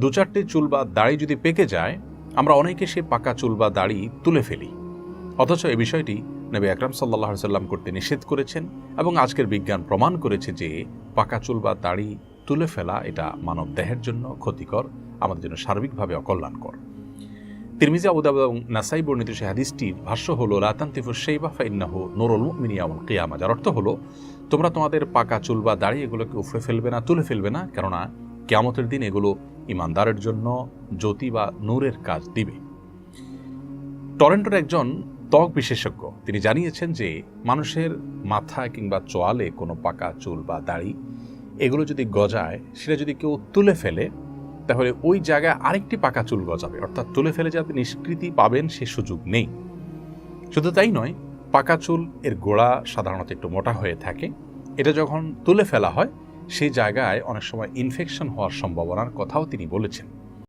দু চারটে চুল বা দাড়ি যদি পেকে যায়, আমরা অনেকে সে পাকা চুল বা দাড়ি তুলে ফেলি। অথচ এই বিষয়টি নবী আকরাম সাল্লাহ সাল্লাম করতে নিষেধ করেছেন এবং আজকের বিজ্ঞান প্রমাণ করেছে যে পাকা চুল বা দাড়ি তুলে ফেলা এটা মানব দেহের জন্য ক্ষতিকর, আমাদের জন্য সার্বিকভাবে অকল্যাণকর। তিরমিজি আবুদাব এবং নাসাই বর্ণিত সে হাদিসটির ভাষ্য হলো রাতান্তিফুর সেইবা ফাইন্নাহু নুরুল মিনিয়ামুল কিয়ামা যার অর্থ হলো, তোমরা তোমাদের পাকা চুল বা দাড়ি এগুলোকে উফরে ফেলবে না, তুলে ফেলবে না, কেননা কেয়ামতের দিন এগুলো ইমানদারের জন্য জ্যোতি বা নূরের কাজ দিবে। টরেন্টোর একজন ত্বক বিশেষজ্ঞ, তিনি জানিয়েছেন যে মানুষের মাথায় কিংবা চোয়ালে কোনো পাকা চুল বা দাড়ি, এগুলো যদি গজায়, সেটা যদি কেউ তুলে ফেলে, তাহলে ওই জায়গায় আরেকটি পাকা চুল গজাবে। অর্থাৎ তুলে ফেলে যাতে নিষ্কৃতি পাবেন, সে সুযোগ নেই। শুধু তাই নয়, পাকা চুল এর গোড়া সাধারণত একটু মোটা হয়ে থাকে। এটা যখন তুলে ফেলা হয় সেই জায়গায় অনেক সময় ইনফেকশন হওয়ার সম্ভাবনার কথাও তিনি বলেছেন।